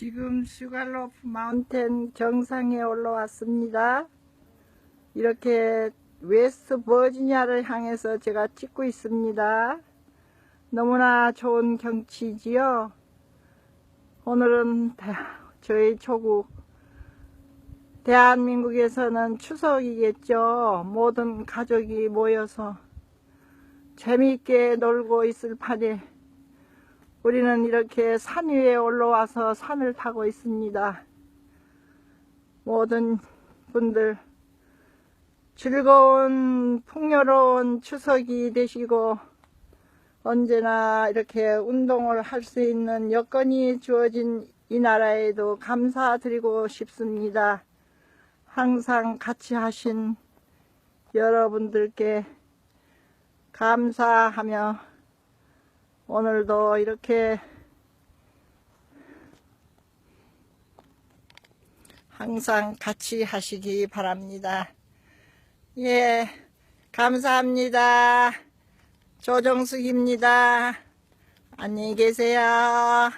지금 슈갈로프 마운틴 정상에 올라왔습니다. 이렇게 웨스트 버지니아를 향해서 제가 찍고 있습니다. 너무나 좋은 경치지요. 오늘은 대- 저희 조국 대한민국에서는 추석이겠죠. 모든 가족이 모여서 재미있게 놀고 있을 판에 우리는 이렇게 산 위에 올라와서 산을 타고 있습니다. 모든 분들 즐거운 풍요로운 추석이 되시고 언제나 이렇게 운동을 할 수 있는 여건이 주어진 이 나라에도 감사드리고 싶습니다. 항상 같이 하신 여러분들께 감사하며 오늘도 이렇게 항상 같이 하시기 바랍니다. 예, 감사합니다. 조정숙입니다. 안녕히 계세요.